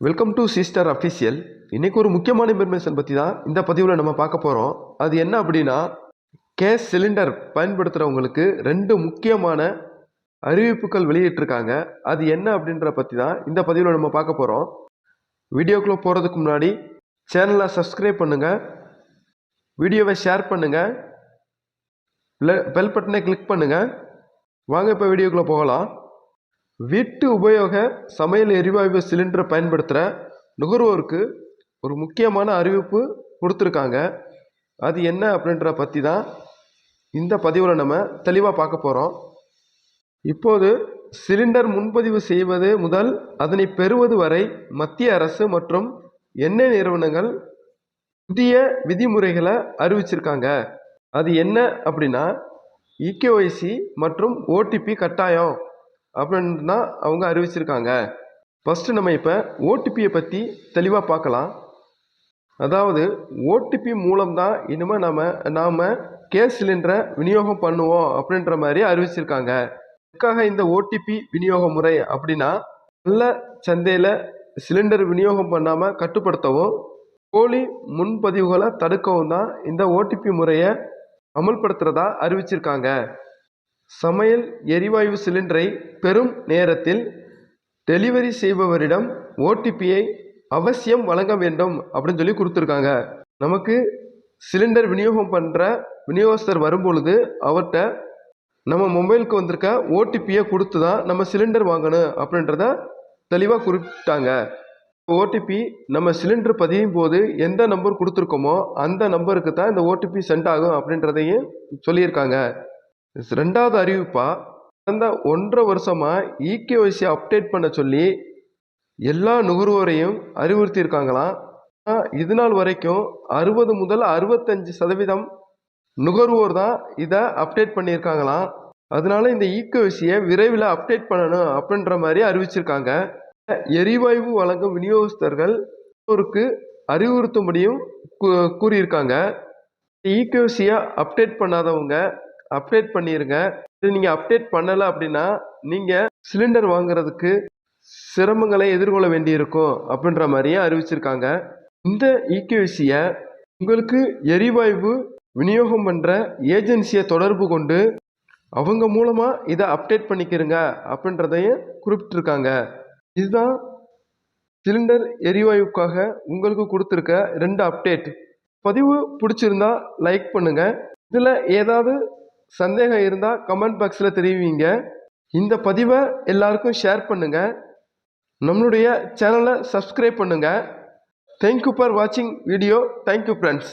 Welcome to sister official இன்றைக்கி ஒரு முக்கியமான இன்ஃபர்மேஷன் பற்றி தான் இந்த பதிவில் நம்ம பார்க்க போகிறோம் அது என்ன அப்படின்னா கேஸ் சிலிண்டர் பயன்படுத்துகிறவங்களுக்கு ரெண்டு முக்கியமான அறிவிப்புகள் வெளியிட்டிருக்காங்க. அது என்ன அப்படின்ற பற்றி தான் இந்த பதிவில் நம்ம பார்க்க போகிறோம் வீடியோக்குள்ளே போகிறதுக்கு முன்னாடி சேனலை சப்ஸ்கிரைப் பண்ணுங்கள் வீடியோவை ஷேர் பண்ணுங்கள் பெல் பட்டனை கிளிக் பண்ணுங்கள் வாங்க இப்போ வீடியோக்குள்ளே போகலாம். வீட்டு உபயோக சமையல் எரிவாயு சிலிண்டரை பயன்படுத்துகிற நுகர்வோருக்கு ஒரு முக்கியமான அறிவிப்பு கொடுத்துருக்காங்க. அது என்ன அப்படின்ற பற்றி தான் இந்த பதிவில் நம்ம தெளிவாக பார்க்க போகிறோம் இப்போது சிலிண்டர் முன்பதிவு செய்வது முதல் அதனை பெறுவது வரை மத்திய அரசு மற்றும் எண்ணெய் நிறுவனங்கள் புதிய விதிமுறைகளை அறிவிச்சிருக்காங்க. அது என்ன அப்படின்னா இகேஒய்சி மற்றும் ஓடிபி கட்டாயம். அப்படின்னு தான் அவங்க அறிவிச்சிருக்காங்க. ஃபஸ்ட்டு நம்ம இப்போ ஓடிபியை பற்றி தெளிவாக பார்க்கலாம். அதாவது ஓடிபி மூலம்தான் இனிமேல் நம்ம நாம் கேஸ் சிலிண்டரை விநியோகம் பண்ணுவோம் அப்படின்ற மாதிரி அறிவிச்சிருக்காங்க. இதுக்காக இந்த ஓடிபி விநியோக முறை அப்படின்னா நல்ல சந்தையில் சிலிண்டர் விநியோகம் பண்ணாமல் கட்டுப்படுத்தவும் போலி முன்பதிவுகளை தடுக்கவும் தான் இந்த ஓடிபி முறையை அமல்படுத்துகிறதா அறிவிச்சிருக்காங்க. சமையல் எரிவாயு சிலிண்டரை பெறும் நேரத்தில் டெலிவரி செய்பவரிடம் ஓடிபியை அவசியம் வழங்க வேண்டும் அப்படின்னு சொல்லி கொடுத்துருக்காங்க. நமக்கு சிலிண்டர் விநியோகம் பண்ணுற விநியோகஸ்தர் வரும்பொழுது அவர்கிட்ட நம்ம மொபைலுக்கு வந்திருக்க ஓடிபியை கொடுத்து தான் நம்ம சிலிண்டர் வாங்கணும் அப்படின்றத தெளிவாக குறிப்பிட்டாங்க. ஓடிபி நம்ம சிலிண்டர் பதியும் போது எந்த நம்பர் கொடுத்துருக்கோமோ அந்த நம்பருக்கு தான் இந்த ஓடிபி சென்ட் ஆகும் அப்படின்றதையும் சொல்லியிருக்காங்க. ரெண்டாவது அறிவிப்பா கடந்த ஒன்றரை வருஷமாக இகேஒய்சி அப்டேட் பண்ண சொல்லி எல்லா நுகர்வோரையும் அறிவுறுத்தியிருக்காங்களாம் இது நாள் வரைக்கும் அறுபது முதல் அறுபத்தஞ்சு சதவீதம் நுகர்வோர் தான் இதை அப்டேட் பண்ணியிருக்காங்களாம் அதனால இந்த ஈக்கோசியை விரைவில் அப்டேட் பண்ணணும் அப்படின்ற மாதிரி அறிவிச்சிருக்காங்க. எரிவாயு வழங்கும் விநியோகஸ்தர்கள் நுகர்வோருக்கு அறிவுறுத்தும்படியும் கூ- கூறியிருக்காங்க. ஈக்கோசியை அப்டேட் பண்ணாதவங்க அப்டேட் பண்ணிடுங்க இது நீங்கள் அப்டேட் பண்ணலை அப்படின்னா நீங்கள் சிலிண்டர் வாங்குறதுக்கு சிரமங்களை எதிர்கொள்ள வேண்டியிருக்கும் அப்படின்ற மாதிரியே அறிவிச்சிருக்காங்க. இந்த ஈகேசியை உங்களுக்கு எரிவாயு விநியோகம் பண்ணுற ஏஜென்சியை தொடர்பு கொண்டு அவங்க மூலமாக இதை அப்டேட் பண்ணிக்கிறங்க அப்படின்றதையும் குறிப்பிட்டிருக்காங்க. இதுதான் சிலிண்டர் எரிவாயுக்காக உங்களுக்கு கொடுத்துருக்க ரெண்டு அப்டேட் பதிவு பிடிச்சிருந்தா லைக் பண்ணுங்கள் இதில் ஏதாவது சந்தேகம் இருந்தால் கமெண்ட் பாக்ஸில் தெரிவிங்க. இந்த பதிவை எல்லாருக்கும் ஷேர் பண்ணுங்கள் நம்மளுடைய சேனலை சப்ஸ்கிரைப் பண்ணுங்கள் தேங்க்யூ ஃபார் வாட்சிங் வீடியோ தேங்க்யூ ஃப்ரெண்ட்ஸ்